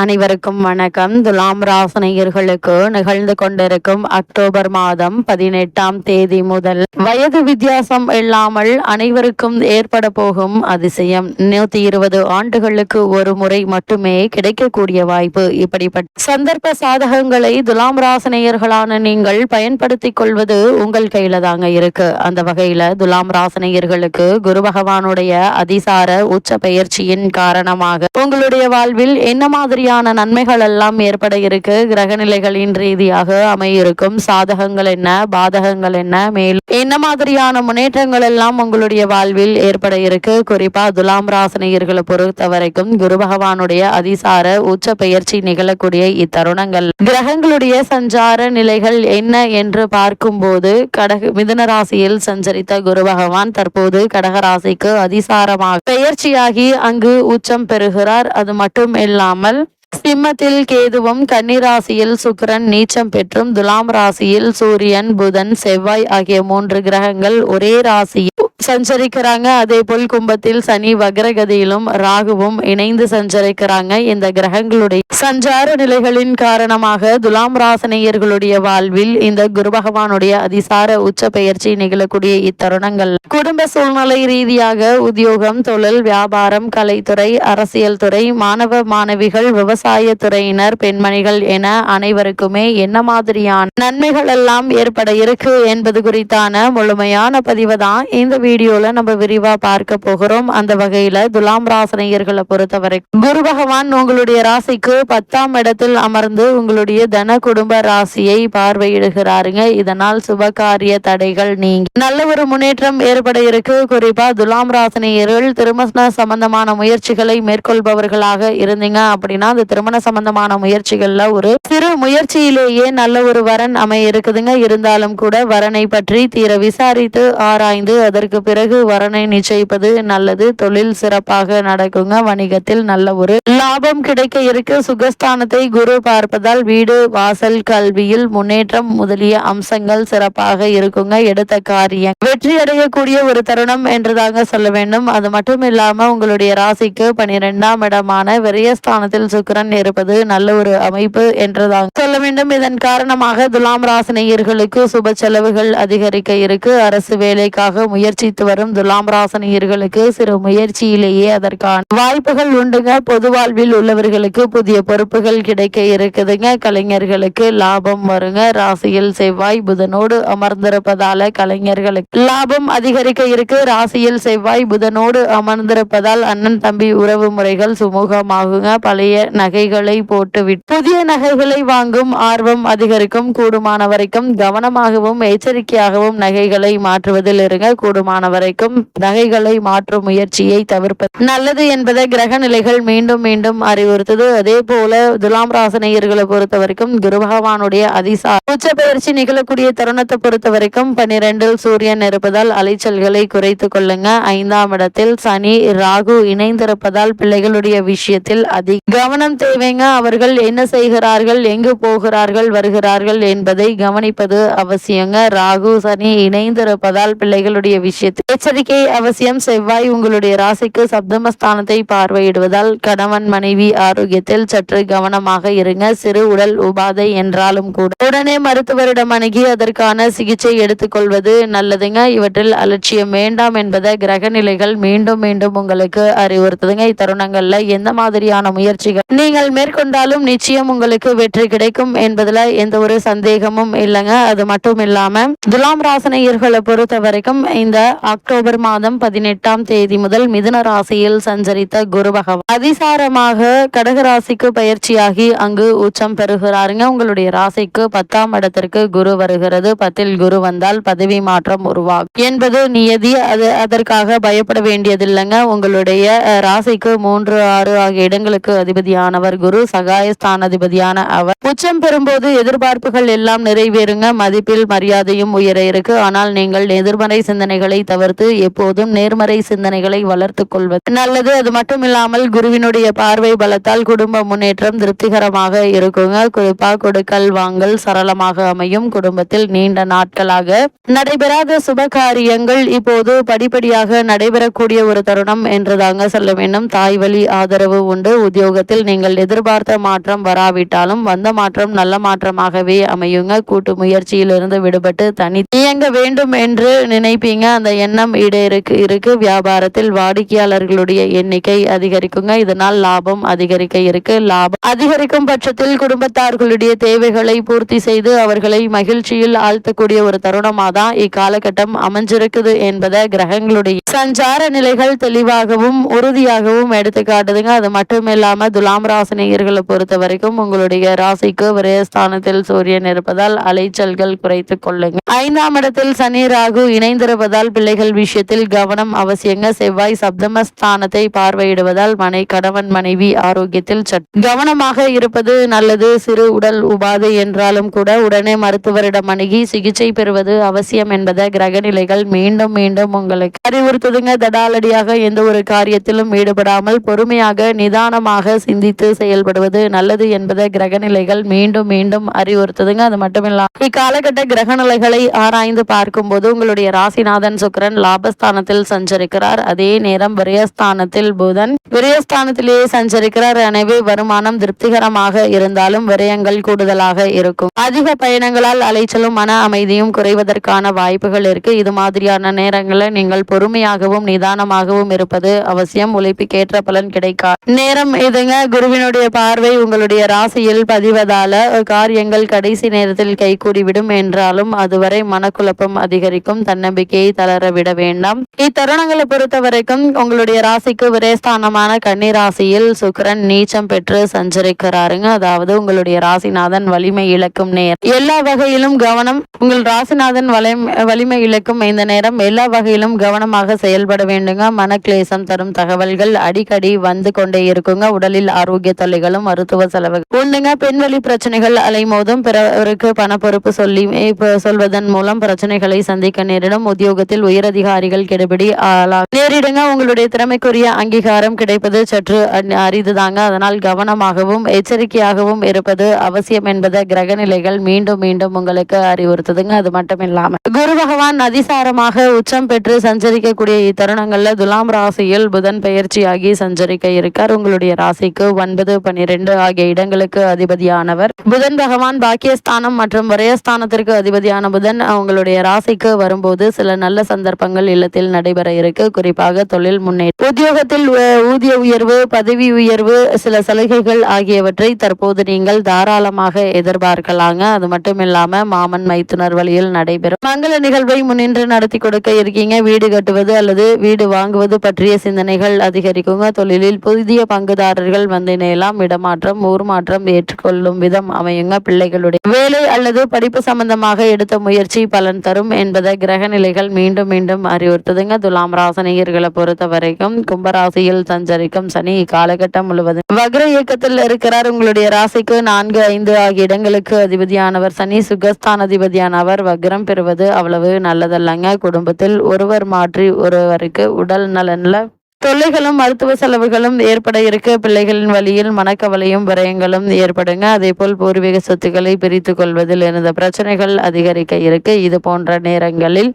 அனைவருக்கும் வணக்கம். துலாம் ராசனையர்களுக்கு நிகழ்ந்து கொண்டிருக்கும் அக்டோபர் மாதம் பதினெட்டாம் தேதி முதல் வயது வித்தியாசம் இல்லாமல் அனைவருக்கும் ஏற்பட போகும் அதிசயம். நூத்தி இருபது ஆண்டுகளுக்கு ஒரு முறை மட்டுமே கிடைக்கக்கூடிய வாய்ப்பு இப்படிப்பட்ட சந்தர்ப்ப சாதகங்களை துலாம் ராசனையர்களான நீங்கள் பயன்படுத்திக் கொள்வது உங்கள் கையில தாங்க இருக்கு. அந்த வகையில துலாம் ராசனையர்களுக்கு குரு பகவானுடைய அதிசார உச்ச பெயர்ச்சியின் காரணமாக உங்களுடைய வாழ்வில் என்ன மாதிரி மாதிரியான நன்மைகள் எல்லாம் ஏற்பட இருக்கு கிரகநிலைகளின் ரீதியாக அமையிருக்கும். சாதகங்கள் என்ன? பாதகங்கள் என்ன? மேலும் என்ன மாதிரியான முன்னேற்றங்கள் எல்லாம் உங்களுடைய வாழ்வில் ஏற்பட இருக்கு குறிப்பா துலாம் ராசனையர்களை பொறுத்த வரைக்கும் குரு பகவானுடைய அதிசார உச்ச பெயர்ச்சி நிகழக்கூடிய இத்தருணங்கள். கிரகங்களுடைய சஞ்சார நிலைகள் என்ன என்று பார்க்கும்போது கடக மிதுன ராசியில் சஞ்சரித்த குரு பகவான் தற்போது கடக ராசிக்கு அதிசாரமாக பெயர்ச்சியாகி அங்கு உச்சம் பெறுகிறார். அது மட்டும் இல்லாமல் சிம்மத்தில் கேதுவும் கன்னிராசியில் சுக்கிரன் நீச்சம் பெற்றும் துலாம் ராசியில் சூரியன் புதன் செவ்வாய் ஆகிய மூன்று கிரகங்கள் ஒரே ராசியில் சஞ்சரிக்கிறாங்க. அதே போல் கும்பத்தில் சனி வக்ரகதியிலும் ராகுவும் இணைந்து சஞ்சரிக்கிறாங்க. இந்த கிரகங்களுடைய சஞ்சார நிலைகளின் காரணமாக துலாம் ராசனையர்களுடைய வாழ்வில் இந்த குரு பகவானுடைய அதிசார உச்ச பெயர்ச்சி நிகழக்கூடிய இத்தருணங்கள். குடும்ப சூழ்நிலை ரீதியாக உத்தியோகம் தொழில் வியாபாரம் கலைத்துறை அரசியல் துறை மாணவ மாணவிகள் விவசாய துறையினர் பெண்மணிகள் என அனைவருக்குமே என்ன மாதிரியான நன்மைகள் எல்லாம் ஏற்பட இருக்கு என்பது குறித்தான முழுமையான பதிவு தான் இந்த வீடியோவில் நம்ம விரிவாக பார்க்க போகிறோம். அந்த வகையில் துலாம் ராசனையர்களை பொறுத்தவரை குரு பகவான் உங்களுடைய ராசிக்கு பத்தாம் இடத்தில் அமர்ந்து உங்களுடைய தன குடும்ப ராசியை பார்வையிடுகிறாருங்க. இதனால் சுபகாரிய தடைகள் நீங்கி நல்ல ஒரு முன்னேற்றம் ஏற்பட இருக்கு. குறிப்பா துலாம் ராசினியர்கள் திருமண சம்பந்தமான முயற்சிகளை மேற்கொள்பவர்களாக இருந்தீங்க அப்படின்னா அந்த திருமண சம்பந்தமான முயற்சிகள்ல ஒரு சிறு முயற்சியிலேயே நல்ல ஒரு வரன் அமைய இருக்குதுங்க. இருந்தாலும் கூட வரனை பற்றி தீர விசாரித்து ஆராய்ந்து அதற்கு பிறகு வரனை நிச்சயிப்பது நல்லது. தொழில் சிறப்பாக நடக்குங்க. வணிகத்தில் நல்ல ஒரு லாபம் கிடைக்க இருக்க. சுகஸ்தானத்தை குரு பார்ப்பதால் வீடு வாசல் கல்வியில் முன்னேற்றம் முதலிய அம்சங்கள் சிறப்பாக இருக்குங்க. எடுத்த காரியம். வெற்றி அடையக்கூடிய ஒரு தருணம் என்றுதாங்க சொல்ல வேண்டும். அது மட்டும் இல்லாம உங்களுடைய ராசிக்கு பனிரெண்டாம் இடமான விரயஸ்தானத்தில் சுக்கிரன் இருப்பது நல்ல ஒரு அமைப்பு என்றுதாங்க சொல்ல வேண்டும். இதன் காரணமாக துலாம் ராசினியர்களுக்கு சுப செலவுகள் அதிகரிக்க இருக்கு. அரசு வேலைக்காக முயற்சி முயற்சித்து வரும் துலாம் ராசனியர்களுக்கு சிறு முயற்சியிலேயே அதற்கான வாய்ப்புகள் உண்டுங்க. பொது வாழ்வில் உள்ளவர்களுக்கு புதிய பொறுப்புகள் கிடைக்க இருக்குதுங்க. கலைஞர்களுக்கு லாபம் வருங்க. ராசியில் செவ்வாய் புதனோடு அமர்ந்திருப்பதால கலைஞர்களுக்கு லாபம் அதிகரிக்க இருக்கு. ராசியில் செவ்வாய் புதனோடு அமர்ந்திருப்பதால் அண்ணன் தம்பி உறவு முறைகள் சுமூகமாகுங்க. பழைய நகைகளை போட்டுவிட்டு புதிய நகைகளை வாங்கும் ஆர்வம் அதிகரிக்கும். கூடுமான வரைக்கும் கவனமாகவும் எச்சரிக்கையாகவும் நகைகளை மாற்றுவதில் இருங்க. கூடுமான வரைக்கும் நகைகளை மாற்றும் முயற்சியை தவிர்ப்பது நல்லது என்பதை கிரக நிலைகள் மீண்டும் மீண்டும் அறிவுறுத்தது. அதே போல துலாம் ராசனையர்களை பொறுத்த வரைக்கும் குரு பகவானுடைய அதிசா உச்ச பயிற்சி நிகழக்கூடிய தருணத்தை பொறுத்த வரைக்கும் பன்னிரெண்டில் சூரியன் இருப்பதால் அலைச்சல்களை குறைத்து கொள்ளுங்க. ஐந்தாம் இடத்தில் சனி ராகு இணைந்திருப்பதால் பிள்ளைகளுடைய விஷயத்தில் அதிக கவனம் தேவைங்க. அவர்கள் என்ன செய்கிறார்கள் எங்கு போகிறார்கள் வருகிறார்கள் என்பதை கவனிப்பது அவசியங்க. ராகு சனி இணைந்திருப்பதால் பிள்ளைகளுடைய விஷயத்தில் எச்சரிக்கை அவசியம் செவ்வாய் உங்களுடைய ராசிக்கு சப்தமஸ்தானத்தை பார்வையிடுவதால் கணவன் மனைவி ஆரோக்கியத்தில் சற்று கவனமாக இருங்க. சிறு உடல் உபாதை என்றாலும் கூட. உடனே மருத்துவரிடம் அணுகி அதற்கான சிகிச்சை எடுத்துக்கொள்வது நல்லதுங்க. இவற்றில் அலட்சியம் வேண்டாம் என்பதை கிரக நிலைகள் மீண்டும் மீண்டும் உங்களுக்கு அறிவுறுத்துதுங்க. இத்தருணங்கள்ல எந்த மாதிரியான முயற்சிகள் நீங்கள் மேற்கொண்டாலும் நிச்சயம் உங்களுக்கு வெற்றி கிடைக்கும் என்பதுல எந்த ஒரு சந்தேகமும் இல்லைங்க. அது மட்டும் இல்லாம துலாம் ராசனையர்களை பொறுத்த வரைக்கும் இந்த அக்டோபர் மாதம் பதினெட்டாம் தேதி முதல் மிதுன ராசியில் சஞ்சரித்த குரு பகவான். அதிசாரமாக கடக ராசிக்கு பயிற்சியாகி அங்கு உச்சம் பெறுகிறாருங்க. உங்களுடைய ராசிக்கு பத்தாம் இடத்திற்கு குரு வருகிறது. பத்தில் குரு வந்தால் பதவி மாற்றம் உருவாகும். என்பது நியதி. அது அதற்காக பயப்பட வேண்டியதில்லைங்க. உங்களுடைய ராசிக்கு மூன்று ஆறு ஆகிய இடங்களுக்கு அதிபதியானவர் குரு. சகாயஸ்தானாதிபதியான அவர். உச்சம் பெறும்போது எதிர்பார்ப்புகள் எல்லாம் நிறைவேறுங்க. மதிப்பில் மரியாதையும் உயர இருக்கு. ஆனால் நீங்கள் எதிர்மறை சிந்தனைகளை தவிர்த்து எப்போதும் நேர்மறை சிந்தனைகளை வளர்த்து கொள்வது நல்லது. அது மட்டும் இல்லாமல் குருவினுடைய பார்வை பலத்தால் குடும்ப முன்னேற்றம் முன்னேற்றம் திருப்திகரமாக இருக்குங்க. குறிப்பா கொடுக்கல் வாங்கல் சரளமாக அமையும். குடும்பத்தில் நீண்ட நாட்களாக நடைபெறாத சுப காரியங்கள் இப்போது படிப்படியாக நடைபெறக்கூடிய ஒரு தருணம் என்றுதாங்க சொல்ல வேண்டும். தாய் வழி ஆதரவு உண்டு. உத்தியோகத்தில் நீங்கள் எதிர்பார்த்த மாற்றம் வராவிட்டாலும் வந்த மாற்றம் நல்ல மாற்றமாகவே அமையுங்க. கூட்டு முயற்சியிலிருந்து விடுபட்டு தனி இயங்க வேண்டும் என்று நினைப்பீங்க. அந்த எண்ணம் ஈடேருக்கு இருக்கு வியாபாரத்தில் வாடிக்கையாளர்களுடைய எண்ணிக்கை அதிகரிக்குங்க. இதனால் லாபம் அதிகரிக்க இருக்கு. லாபம் அதிகரிக்கும் பட்சத்தில் குடும்பத்தார்களுடைய தேவைகளை பூர்த்தி செய்து அவர்களை மகிழ்ச்சியில் ஆழ்த்தக்கூடிய ஒரு தருணமாக தான் இக்காலகட்டம் அமைஞ்சிருக்குது என்பதை கிரகங்களுடைய சஞ்சார நிலைகள் தெளிவாகவும் உறுதியாகவும் எடுத்து காட்டுதுங்க அது மட்டும் இல்லாம துலாம் ராசினியர்களை பொறுத்த வரைக்கும் உங்களுடைய ராசிக்கு விரயஸ்தானத்தில் சூரியன் இருப்பதால் அலைச்சல்கள் குறைத்து கொள்ளுங்க. ஐந்தாம் இடத்தில் சனி ராகு இணைந்திருப்பதால் பிள்ளைகள் விஷயத்தில் கவனம் அவசியங்க. செவ்வாய் சப்தமஸ்தானத்தை பார்வையிடுவதால் மனை கணவன் மனைவி ஆரோக்கியத்தில் கவனமாக இருப்பது நல்லது. சிறு உடல் உபாதை என்றாலும் கூட உடனே மருத்துவரிடம் அணுகி சிகிச்சை பெறுவது அவசியம் என்பதை கிரகநிலைகள் மீண்டும் மீண்டும் உங்களுக்கு அறிவுறுத்துதுங்க. தடாலடியாக எந்த ஒரு காரியத்திலும் ஈடுபடாமல் பொறுமையாக நிதானமாக சிந்தித்து செயல்படுவது நல்லது என்பதை கிரகநிலைகள் மீண்டும் மீண்டும் அறிவுறுத்துதுங்க. அது மட்டும் இக்காலகட்ட இக்காலகட்ட கிரகநிலைகளை ஆராய்ந்து பார்க்கும்போது உங்களுடைய ராசிநாதன் சுக்கரன் லாபஸ்தானத்தில் சஞ்சரிக்கிறார். அதே நேரம் விரயஸ்தானத்தில் புதன் விரயஸ்தானத்திலேயே சஞ்சரிக்கிறார். எனவே வருமானம் திருப்திகரமாக இருந்தாலும் விரயங்கள் கூடுதலாக இருக்கும். அதிக பயணங்களால் அலைச்சலும் மன அமைதியும் குறைவதற்கான வாய்ப்புகள் இருக்கு. இது மாதிரியான நேரங்களில் நீங்கள் பொறுமையாகவும் நிதானமாகவும் இருப்பது அவசியம். உழைப்புக்கேற்ற பலன் கிடைக்கா. நேரம் இதுங்க. குருவினுடைய பார்வை உங்களுடைய ராசியில் பதிவதால காரியங்கள் கடைசி நேரத்தில் கைகூடிவிடும். என்றாலும் அதுவரை மனக்குழப்பம் அதிகரிக்கும். தன்னம்பிக்கையை தளர விட வேண்டாம் இத்தருணங்களை பொறுத்த வரைக்கும் உங்களுடைய ராசிக்கு விரேஸ்தானமான கன்னி ராசியில் சுக்கிரன் நீச்சம் பெற்று சஞ்சரிக்கிறாருங்க. அதாவது உங்களுடைய ராசிநாதன் வலிமை இழக்கும் நேரம். எல்லா வகையிலும் கவனம் உங்கள் ராசிநாதன் வலிமை வலிமை இழக்கும் இந்த நேரம் எல்லா வகையிலும் கவனமாக செயல்பட வேண்டுங்க. மனக்லேசம் தரும் தகவல்கள் அடிக்கடி வந்து கொண்டே இருக்குங்க. உடலில் ஆரோக்கிய தொல்லைகளும் மருத்துவ செலவுகள். உண்டுங்க. பெண்வெளி பிரச்சனைகள் அலைமோதும் பிறருக்கு பண பொறுப்பு சொல்லி சொல்வதன் மூலம் பிரச்சனைகளை சந்திக்க நேரிடும். உத்தியோகத்தில் உயரதிகாரிகள் கெடுபிடி ஆளா நேரிடுங்க உங்களுடைய திறமைக்குரிய அங்கீகாரம் கிடைப்பது சற்று அரிதுதாங்க. அதனால் கவனமாகவும் எச்சரிக்கையாகவும் இருப்பது அவசியம் என்பதை கிரக நிலைகள் மீண்டும் மீண்டும் உங்களுக்கு அறிவுறுத்துதுங்க. அது மட்டும் இல்லாம குரு பகவான் அதிசாரமாக உச்சம் பெற்று சஞ்சரிக்கக்கூடிய இத்தருணங்கள்ல துலாம் ராசியில் புதன் பயிற்சியாகி சஞ்சரிக்க இருக்கார். உங்களுடைய ராசிக்கு ஒன்பது பன்னிரெண்டு ஆகிய இடங்களுக்கு அதிபதியானவர். புதன் பகவான் பாக்கியஸ்தானம் மற்றும் வரையஸ்தானத்திற்கு அதிபதியான புதன் உங்களுடைய ராசிக்கு வரும்போது சில நல்ல சந்த சந்தர்ப்பங்கள் இல்லத்தில் நடைபெற இருக்கு. குறிப்பாக தொழில் முன்னேற்றம் உத்தியோகத்தில் ஊதிய உயர்வு பதவி உயர்வு சில சலுகைகள் ஆகியவற்றை தற்போது நீங்கள் தாராளமாக எதிர்பார்க்கலாங்க. அது மட்டும் இல்லாம மாமன் மைத்துனர் வழியில் நடைபெறும். மங்கள நிகழ்வை முன்னின்று நடத்தி கொடுக்க இருக்கீங்க. வீடு கட்டுவது அல்லது வீடு வாங்குவது பற்றிய சிந்தனைகள் அதிகரிக்குங்க. தொழிலில் புதிய பங்குதாரர்கள் வந்து நேலாம் இடமாற்றம் ஊர் மாற்றம் ஏற்றுக்கொள்ளும் விதம் அமையுங்க. பிள்ளைகளுடைய வேலை அல்லது படிப்பு சம்பந்தமாக எடுத்த முயற்சி பலன் தரும் என்பதை கிரக நிலைகள் மீண்டும் மீண்டும் அறிவுறுத்துதுங்க. துலாம் ராசனிகர்களை பொறுத்த வரைக்கும் கும்பராசியில் சஞ்சரிக்கும் சனி இக்காலகட்டம் முழுவதும் வக்ர இயக்கத்தில் இருக்கிறார். உங்களுடைய ராசிக்கு நான்கு ஐந்து ஆகிய இடங்களுக்கு அதிபதியானவர் சனி சுகஸ்தான அதிபதியானவர் வக்ரம் பெறுவது அவ்வளவு நல்லதல்லங்க. குடும்பத்தில் ஒருவர் மாற்றி ஒருவருக்கு உடல் நலன்ல தொல்லைகளும் மருத்துவ செலவுகளும் ஏற்பட இருக்க. பிள்ளைகளின் வழியில் மனக்கவலையும் விரயங்களும் ஏற்படுங்க. அதே போல் பூர்வீக சொத்துக்களை பிரித்து கொள்வதில் இருந்த பிரச்சனைகள் அதிகரிக்க இருக்கு. இது போன்ற நேரங்களில்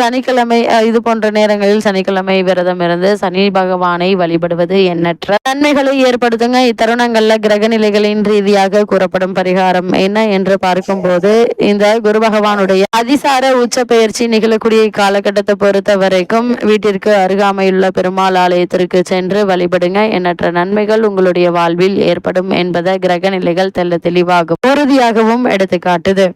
சனிக்கிழமை இது போன்ற நேரங்களில் சனிக்கிழமை விரதம் இருந்து சனி பகவானை வழிபடுவது எண்ணற்ற நன்மைகளை ஏற்படுத்துங்க. இத்தருணங்கள்ல கிரக நிலைகளின் ரீதியாக கூறப்படும் பரிகாரம் என்ன என்று பார்க்கும்போது இந்த குரு பகவானுடைய அதிசார உச்ச பெயர்ச்சி நிகழக்கூடிய காலகட்டத்தை பொறுத்த வரைக்கும் வீட்டிற்கு அருகாமையுள்ள பெருமாள் ஆலயத்திற்கு சென்று வழிபடுங்க. எண்ணற்ற நன்மைகள் உங்களுடைய வாழ்வில் ஏற்படும் என்பதை கிரக நிலைகள் தெல்ல தெளிவாகவும் உறுதியாகவும் எடுத்துக்காட்டுது.